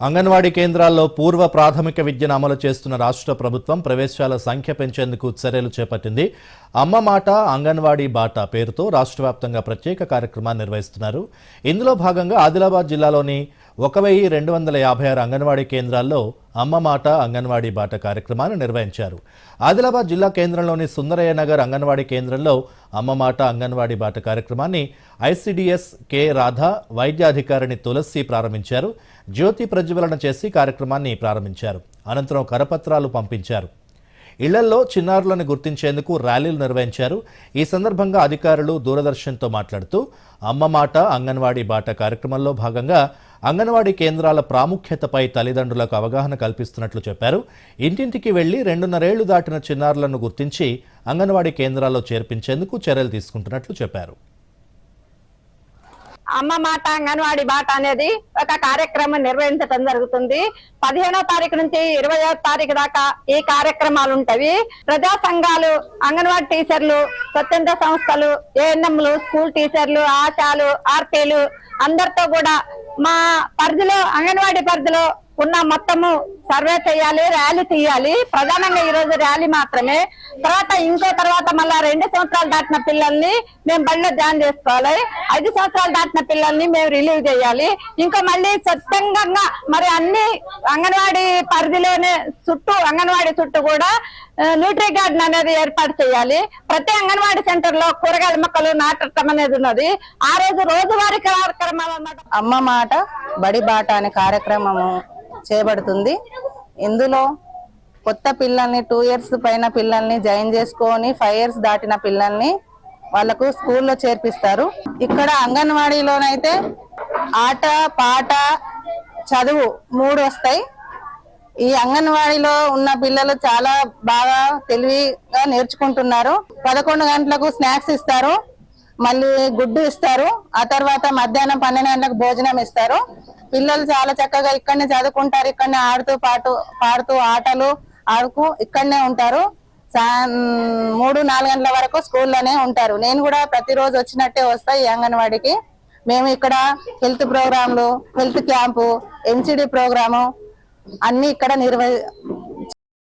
అంగన్వాడీ కేంద్రాల్లో పూర్వ ప్రాథమిక విద్యను అమలు చేస్తున్న రాష్ట్ర ప్రభుత్వం ప్రవేశాల సంఖ్య పెంచేందుకు చర్యలు చేపట్టింది. అమ్మ మాట అంగన్వాడీ బాట పేరుతో రాష్ట్ర వ్యాప్తంగా ప్రత్యేక కార్యక్రమాన్ని నిర్వహిస్తున్నారు. ఇందులో భాగంగా ఆదిలాబాద్ జిల్లాలోని ఒక వెయ్యి రెండు వందల యాభై ఆరు అంగన్వాడీ కేంద్రాల్లో అమ్మ మాట అంగన్వాడీ బాట కార్యక్రమాన్ని నిర్వహించారు. ఆదిలాబాద్ జిల్లా కేంద్రంలోని సుందరయ్య నగర్ అంగన్వాడీ కేంద్రంలో అమ్మ మాట అంగన్వాడీ బాట కార్యక్రమాన్ని ఐసిడిఎస్ కె రాధా వైద్యాధికారిని తులసి ప్రారంభించారు. జ్యోతి ప్రజ్వలన చేసి కార్యక్రమాన్ని ప్రారంభించారు. అనంతరం కరపత్రాలు పంపించారు. ఇళ్ళల్లో చిన్నారులను గుర్తించేందుకు ర్యాలీలు నిర్వహించారు. ఈ సందర్భంగా అధికారులు దూరదర్శన్తో మాట్లాడుతూ అమ్మ మాట అంగన్వాడీ బాట కార్యక్రమంలో భాగంగా అంగన్వాడీ కేంద్రాల ప్రాముఖ్యతపై తల్లిదండ్రులకు అవగాహన కల్పిస్తున్నట్లు చెప్పారు. ఇంటింటికి వెళ్ళి రెండున్నరేళ్ళు దాటిన చిన్నారులను గుర్తించి అంగన్వాడీ కేంద్రాల్లో చేర్పించేందుకు చర్యలు తీసుకుంటున్నట్లు చెప్పారు. అమ్మ మాట అంగన్వాడి బాట అనేది ఒక కార్యక్రమం నిర్వహించడం జరుగుతుంది. పదిహేనో తారీఖు నుంచి ఇరవయో తారీఖు దాకా ఈ కార్యక్రమాలు ఉంటవి ప్రజా సంఘాలు అంగన్వాడి టీచర్లు స్వచ్ఛంద సంస్థలు ఏఎన్ఎంలు స్కూల్ టీచర్లు ఆశాలు ఆర్పీలు అందరితో కూడా మా పరిధిలో అంగన్వాడి పరిధిలో ఉన్న మొత్తము సర్వే చేయాలి ర్యాలీ తీయాలి. ప్రధానంగా ఈ రోజు ర్యాలీ మాత్రమే. తర్వాత ఇంకో తర్వాత మళ్ళా రెండు సంవత్సరాలు దాటిన పిల్లల్ని మేము బడిలో జాయిన్ చేసుకోవాలి. ఐదు సంవత్సరాలు దాటిన పిల్లల్ని మేము రిలీవ్ చేయాలి. ఇంకా మళ్ళీ స్వచ్ఛంగా మరి అన్ని అంగన్వాడీ పరిధిలోనే చుట్టూ అంగన్వాడీ చుట్టూ కూడా న్యూట్రీ గార్డెన్ అనేది ఏర్పాటు చేయాలి. ప్రతి అంగన్వాడీ సెంటర్లో కూరగాయల మొక్కలు నాటడం అనేది ఉన్నది. ఆ రోజు రోజువారీ కార్యక్రమాలు అన్నమాట. అమ్మ మాట బడి బాట అనే కార్యక్రమము చేయబడుతుంది ఇందులో కొత్త పిల్లల్ని టూ ఇయర్స్ పైన పిల్లల్ని జాయిన్ చేసుకొని ఫైవ్ ఇయర్స్ దాటిన పిల్లల్ని వాళ్ళకు స్కూల్లో చేర్పిస్తారు. ఇక్కడ అంగన్వాడీలోనైతే ఆట పాట చదువు మూడు వస్తాయి. ఈ అంగన్వాడీలో ఉన్న పిల్లలు చాలా బాగా తెలివిగా నేర్చుకుంటున్నారు. పదకొండు గంటలకు స్నాక్స్ ఇస్తారు. మళ్ళీ గుడ్డు ఇస్తారు. ఆ తర్వాత మధ్యాహ్నం పన్నెండు గంటలకు భోజనం ఇస్తారు. పిల్లలు చాలా చక్కగా ఇక్కడనే చదువుకుంటారు. ఇక్కడనే ఆడుతూ పాటు పాడుతూ ఆటలు ఆడుకు ఇక్కడనే ఉంటారు. సా- మూడు నాలుగు గంటల వరకు స్కూల్లోనే ఉంటారు. నేను కూడా ప్రతిరోజు వచ్చినట్టే వస్తా ఈ అంగన్వాడికి. మేము ఇక్కడ హెల్త్ ప్రోగ్రాంలు హెల్త్ క్యాంపు ఎన్సిడి ప్రోగ్రాము అన్ని ఇక్కడ నిర్వ